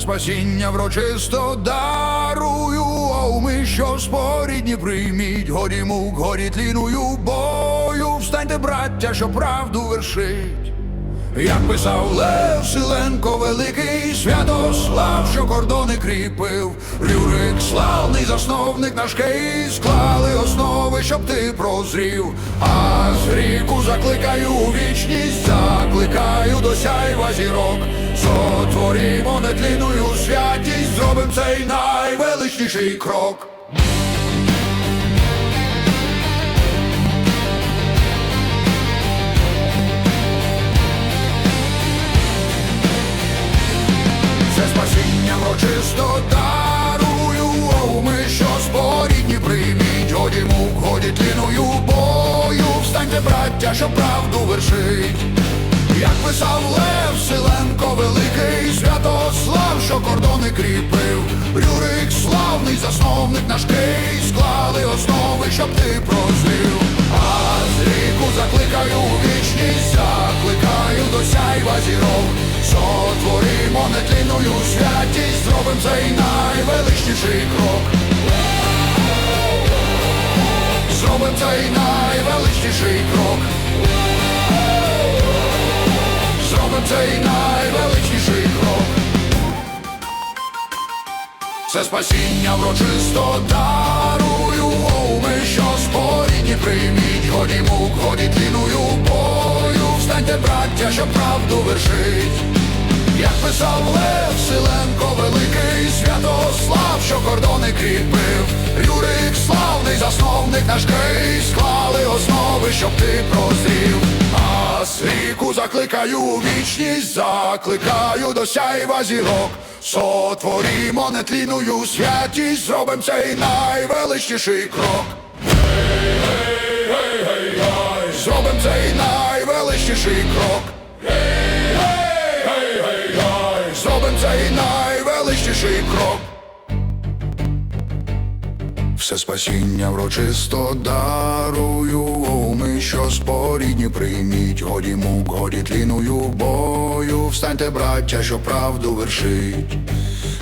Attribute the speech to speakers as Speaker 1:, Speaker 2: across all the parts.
Speaker 1: спасіння врочисто дарую, О, ми що спорідні прийміть, годі мук, годі тліною бою, встаньте, браття, що правду вершить. Як писав Лев Силенко Великий Святослав, що кордони кріпив, Рюрик славний засновник наш Київ, склали основи, щоб ти прозрів. А з ріку закликаю вічність, закликаю до сяйва зірок. Сотворімо нетлінною святість, зробим цей найвеличніший крок. Це спасіння врочисто дарую, О, ми що спорідні прийміть, годі мук, годі тліною бою, встаньте, браття, що правду вершить. Як писав Лев Силенко Великий Святослав, що кордони кріпив, Рюрик славний засновник наш Київ, склали основи, щоб ти прозрів. А з ріку закликаю у вічність, закликаю до сяйва зірок. Сотворимо нетлінною святість, зробим цей найвеличніший крок. Зробим цей найвеличніший крок. Цей найвеличніший крок. Це спасіння врочисто дарую, О, ми що спорідні прийміть, годі мук, годі тліною бою, встаньте, браття, що правду вершить. Як писав Лев Силенко Великий Святослав, що кордони кріпив, Рюрик славний засновник наш Київ, склали основи, щоб ти прозрів. З закликаю у вічність, закликаю до сяйва зірок. Сотворімо нетлінною святість, зробим цей найвеличніший крок. Зробим цей найвеличніший крок. Зробим цей найвеличніший крок. Все спасіння врочисто дарую, Що спорідні прийміть, годі мук, годі тліною бою, встаньте, браття, що правду вершить.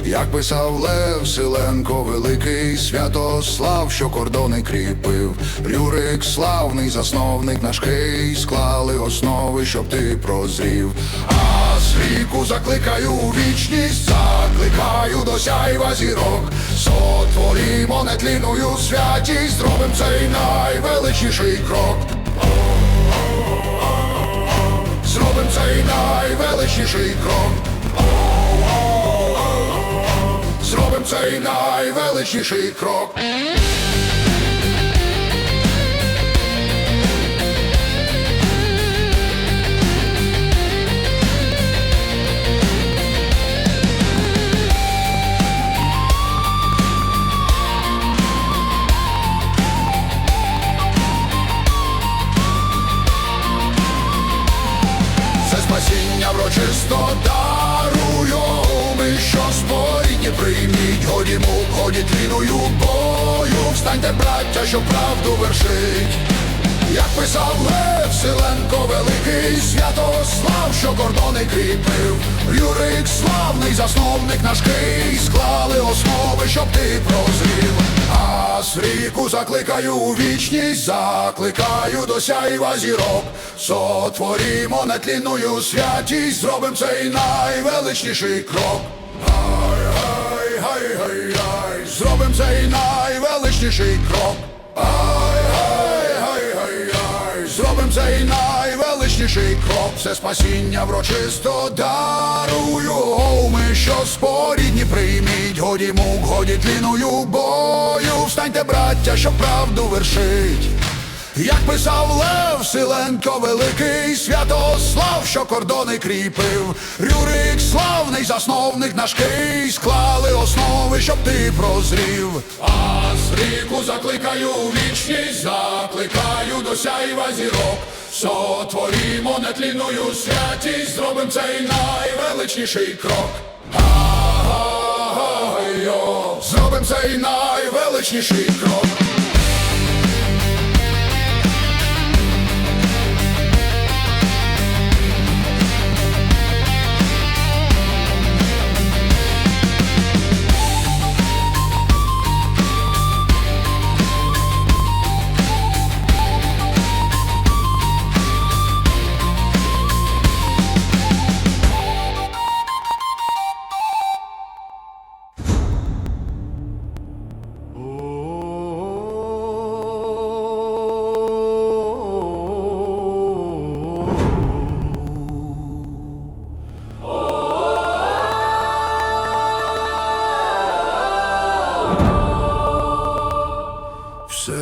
Speaker 1: Як писав Лев Силенко Великий Святослав, що кордони кріпив, Рюрик славний засновник наш Київ, склали основи, щоб ти прозрів. А з ріку закликаю вічність, закликаю до сяйва зірок, сотворімо нетлінною святість, зробим цей найвеличніший крок. Зробим цей найвеличніший крок. Зробим цей найвеличніший крок. Бою, встаньте, браття, що правду вершить. Як писав Лев Силенко Великий Святослав, що кордони кріпив, Юрик славний засновник наш Київ, склали основи, щоб ти прозрів. А з ріку закликаю у вічність, закликаю до сяйва зірок, сотворімо нетлінною святість, зробим цей найвеличніший крок. Зробим цей найвеличніший крок. Ай, ай, ай, ай, ай, зробим цей найвеличніший крок. Все спасіння врочисто дарую, ми що спорідні прийміть, годі мук, годі тліною бою, встаньте, браття, що правду вершить. Як писав Лев Силенко Великий Святослав, що кордони кріпив, Рюрик славний засновник наш Київ, склали основи, щоб ти прозрів. А з ріку закликаю вічність, закликаю до сяйва зірок. Сотворімо нетлінною святість, зробим цей найвеличніший крок. Ага-га-йо, Зробим цей найвеличніший крок.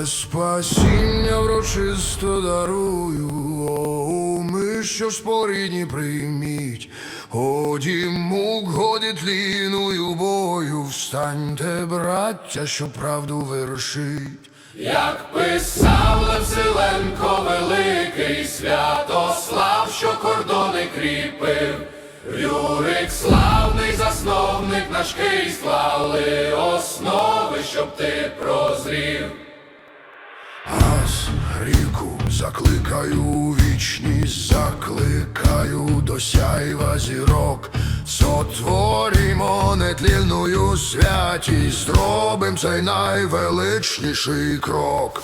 Speaker 1: Спасіння врочисто дарую, о, ми, що спорідні прийміть, годі мук, годі тліною бою, встаньте, браття, що правду вершить.
Speaker 2: Як писав Левсиленко великий Святослав, що кордони кріпив, Рюрик славний засновник наш Київ склали основи, щоб ти прозрів.
Speaker 1: Газ, ріку закликаю вічність, закликаю до сяйва зірок, сотворімо нетлінною святість, зробим цей найвеличніший крок.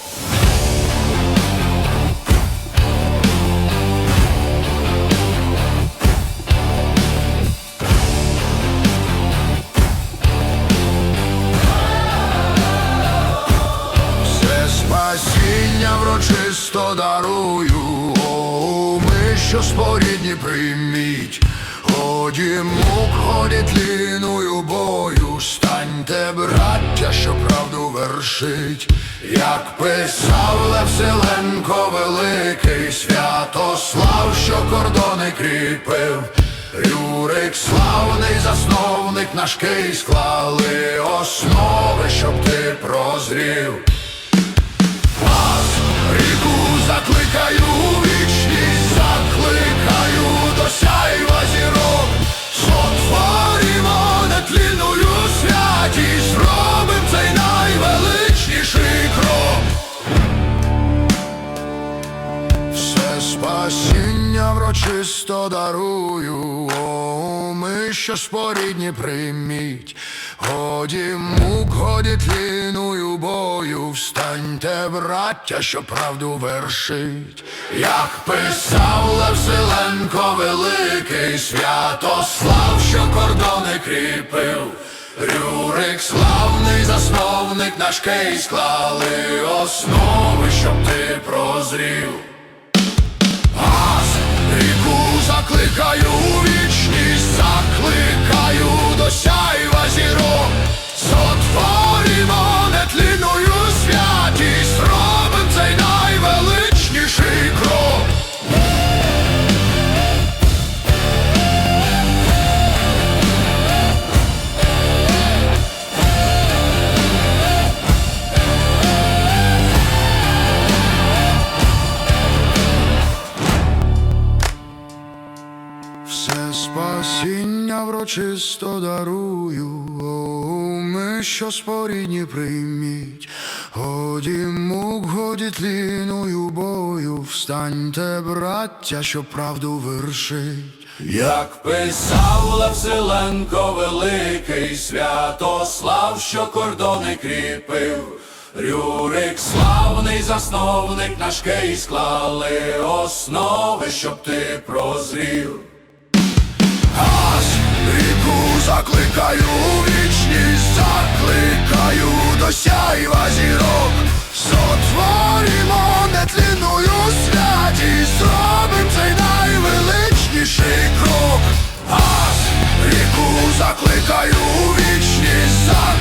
Speaker 1: Мук, годі бою, станьте, браття, що правду вершить, як писав Левсиленко великий Святослав, що кордони кріпив. Рюрик славний засновник наш Київ склали основи, щоб ти прозрів. Врочисто дарую, о, ми, що спорідні прийміть, годі мук, годі тліною бою, встаньте, браття, що правду вершить, як писав Левсиленко великий Святослав, що кордони кріпив. Рюрик славний засновник наш Київ склали основи, щоб ти прозрів. Закликаю у вічність, закликаю до сяйва зірок, що спорідні прийміть, годі мук, годі тліною бою, встаньте, браття, що правду вершить.
Speaker 2: Як писав Левсиленко великий Святослав, що кордони кріпив, Рюрик славний засновник наш Київ склали основи, щоб ти прозрів.
Speaker 1: Газ, ріку закликаю у закликаю до сяйва зірок, Сотворимо нетлінною святість, зробим цей найвеличніший крок. Аз ріку закликаю вічність, закликаю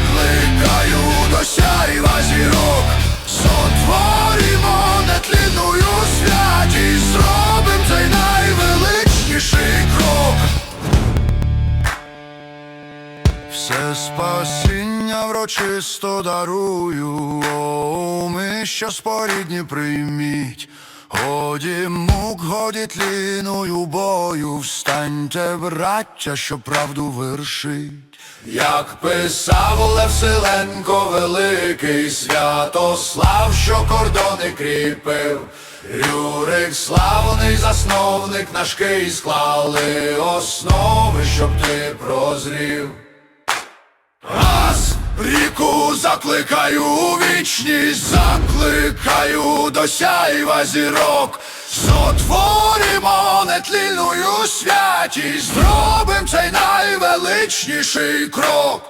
Speaker 1: врочисто дарую, о, ми, що спорідні прийміть, годі мук, годі тліною бою, встаньте, браття, що правду вершить.
Speaker 2: Як писав Левсиленко великий Святослав, що кордони кріпив, Рюрик славний засновник наш Київ склали основи, щоб ти прозрів.
Speaker 1: Раз, закликаю у вічність, закликаю до сяйва зірок, сотворимо нетлінною святість, зробим цей найвеличніший крок.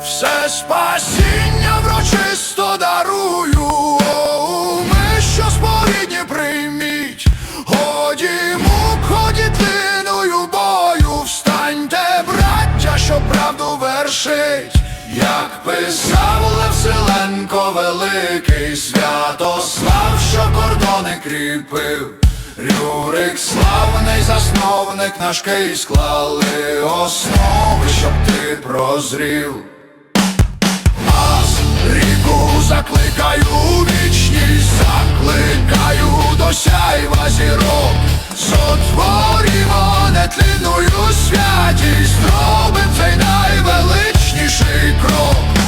Speaker 1: Все спасіння врочисто дарую, вершить,
Speaker 2: Як писав Левселенко великий Святослав, що кордони кріпив. Рюрик славний засновник наш Київ склали основи, щоб ти прозрів зірку закликаю вічність, закликаю до сяйва зірок, сотворімо нетлінною святість, робим цей найвеличніший крок.